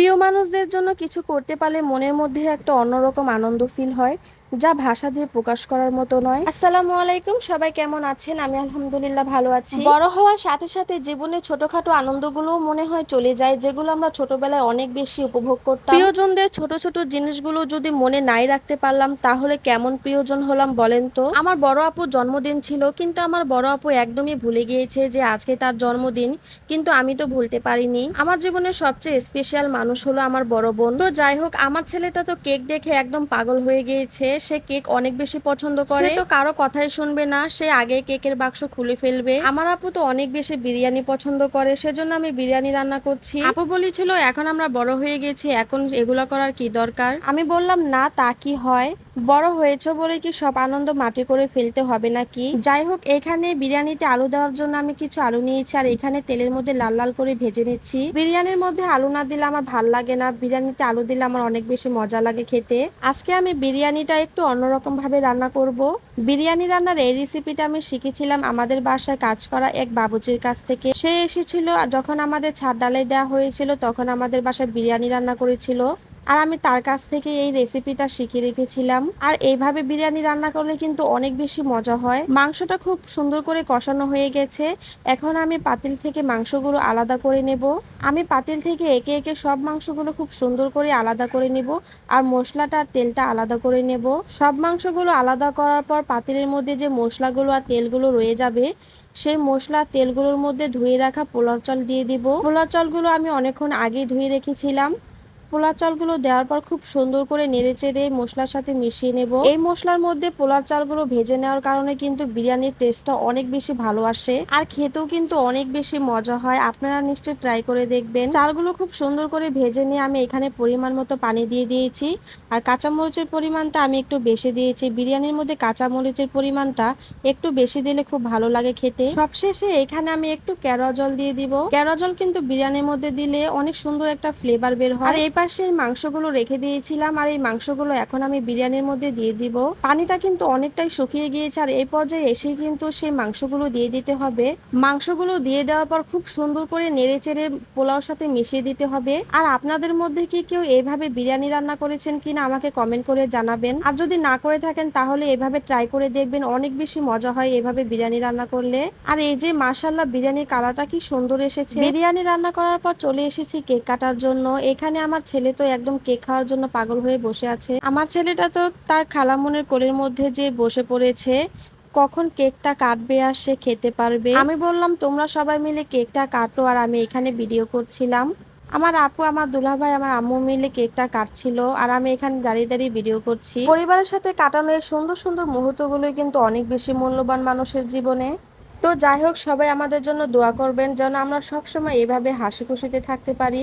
প্রিয় মানুষদের জন্য কিছু করতে পারলে মনের মধ্যে একটা অন্যরকম আনন্দ ফিল হয়। যা ভাষা দিয়ে প্রকাশ করার মতো নয়। আসসালামু আলাইকুম সবাই কেমন আছেন? আমি আলহামদুলিল্লাহ ভালো আছি। বড় হওয়ার সাথে সাথে জীবনে ছোটখাটো আনন্দগুলো মনে হয় চলে যায় যেগুলো আমরা ছোটবেলায় অনেক বেশি উপভোগ করতাম। প্রিয়জনদের ছোট ছোট জিনিসগুলো যদি মনে নাই রাখতে পারলাম তাহলে কেমন প্রিয়জন হলাম বলেন তো? আমার বড় আপুর জন্মদিন ছিল কিন্তু আমার বড় আপু একদমই ভুলে গিয়েছে যে আজকে তার জন্মদিন কিন্তু আমি তো ভুলতে পারিনি। আমার জীবনের সবচেয়ে স্পেশাল মানুষ হলো আমার বড় বোন। তো যাই হোক আমার ছেলেটা তো কেক দেখে একদম পাগল হয়ে গিয়েছে সে কেক অনেক বেশি পছন্দ করে। তো কারও কথাই শুনবে না সে আগে কেকের বাক্স খুলে ফেলবে। আমার আপু তো অনেক বেশি বিরিয়ানি পছন্দ করে সেজন্য আমি বিরিয়ানি রান্না করছি। আপু বলেছিল এখন আমরা বড় হয়ে গেছি এখন এগুলো করার কি দরকার? আমি বললাম না তা কি হয়? বড় হয়েছে বলে কি সব আনন্দ মাটি করে ফেলতে হবে নাকি? যাই হোক এখানে বিরিয়ানিতে আলু দেওয়ার জন্য আমি কিছু আলু নিয়েছি আর এখানে তেলের মধ্যে লাল লাল করে ভেজে নিচ্ছি। বিরিয়ানির মধ্যে আলু না দিলে আমার ভালো লাগে না। বিরিয়ানিতে আলু দিলে আমার অনেক বেশি মজা লাগে খেতে। আজকে আমি বিরিয়ানিটা একটু অন্যরকম ভাবে রান্না করব। বিরিয়ানি রান্নার এই রেসিপিটা আমি শিখেছিলাম আমাদের বাসায় কাজ করা এক বাবুচির কাছ থেকে। সে এসেছিল যখন আমাদের ছাদ ডালাই দেওয়া হয়েছিল, তখন আমাদের বাসায় বিরিয়ানি রান্না করেছিল। আর আমি তার কাছ থেকে এই রেসিপিটা শিখে রেখেছিলাম। আর এইভাবে বিরিয়ানি রান্না করলে কিন্তু অনেক বেশি মজা হয়। মাংসটা খুব সুন্দর করে কষানো হয়ে গেছে। এখন আমি পাতিল থেকে মাংসগুলো আলাদা করে নেব। আমি পাতিল থেকে একে একে সব মাংসগুলো খুব সুন্দর করে আলাদা করে নেব আর মশলাটা, তেলটা আলাদা করে নেব। সব মাংসগুলো আলাদা করার পর পাতিলের মধ্যে যে মশলাগুলো আর তেলগুলো রয়ে যাবে, সেই মশলা তেলগুলোর মধ্যে ধুয়ে রাখা পোলার চাল দিয়ে দিব। পোলার চালগুলো আমি অনেকক্ষণ আগে ধুয়ে রেখেছিলাম। পোলার চালগুলো দেওয়ার পর খুব সুন্দর করে নেড়ে চেড়ে মশলার সাথে মিশিয়ে নেব। এই মশলার মধ্যে পোলার চালগুলো ভেজে নেওয়ার কারণে কিন্তু বিরিয়ানির টেস্টটা অনেক বেশি ভালো আসে আর খেতেও কিন্তু অনেক বেশি মজা হয়। আপনারা নিশ্চয়ই ট্রাই করে দেখবেন। চালগুলো খুব সুন্দর করে ভেজে নিয়ে আমি এখানে পরিমাণ মতো পানি দিয়ে দিয়েছি আর কাঁচামরিচের পরিমাণটা আমি একটু বেশি দিয়েছি। বিরিয়ানির মধ্যে কাঁচামরিচের পরিমাণটা একটু বেশি দিলে খুব ভালো লাগে খেতে। সবশেষে এখানে আমি একটু ক্যারা জল দিয়ে দিব। ক্যারা জল কিন্তু বিরিয়ানির মধ্যে দিলে অনেক সুন্দর একটা ফ্লেভার বের হয়। আর পাশে এই মাংসগুলো রেখে দিয়েছিলাম আর এই মাংসগুলো এখন আমি বিরিয়ানির মধ্যে দিয়ে দিব। পানিটা কিন্তু অনেকটাই শুকিয়ে গিয়েছে আর এই পর্যায়ে এসে কিন্তু সেই মাংসগুলো দিয়ে দিতে হবে। মাংসগুলো দিয়ে দেওয়ার পর খুব সুন্দর করে নেড়ে চেড়ে পোলাওর সাথে মিশিয়ে দিতে হবে। আর আপনাদের মধ্যে কি কেউ এইভাবে বিরিয়ানি রান্না করেছেন কিনা আমাকে কমেন্ট করে জানাবেন। আর যদি না করে থাকেন তাহলে এভাবে ট্রাই করে দেখবেন, অনেক বেশি মজা হয় এভাবে বিরিয়ানি রান্না করলে। আর এই যে মাসাল্লাহ বিরিয়ানির কালারটা কি সুন্দর এসেছে। বিরিয়ানি রান্না করার পর চলে এসেছি কেক কাটার জন্য। এখানে আমার ছেলে তো একদম কেক খাওয়ার জন্য পাগল হয়ে বসে আছে। আমার ছেলেটা তো তার খালামনের কোলের মধ্যে যে বসে পড়েছে, কখন কেকটা কাটবে আর সে খেতে পারবে? আমি বললাম, তোমরা সবাই মিলে কেকটা কাটো আর আমি এখানে ভিডিও করছিলাম। আমার আপু, আমার দুলাভাই, আমার আম্মু মিলে কেকটা কাটছিল আর আমি এখানে দাঁড়িয়ে দাঁড়িয়ে ভিডিও করছি। পরিবারের সাথে কাটানো এই সুন্দর সুন্দর মুহূর্তগুলোই কিন্তু অনেক বেশি মূল্যবান মানুষের জীবনে। তো যাই হোক, সবাই আমাদের জন্য দোয়া করবেন যেন আমরা সবসময় এভাবে হাসি খুশিতে থাকতে পারি।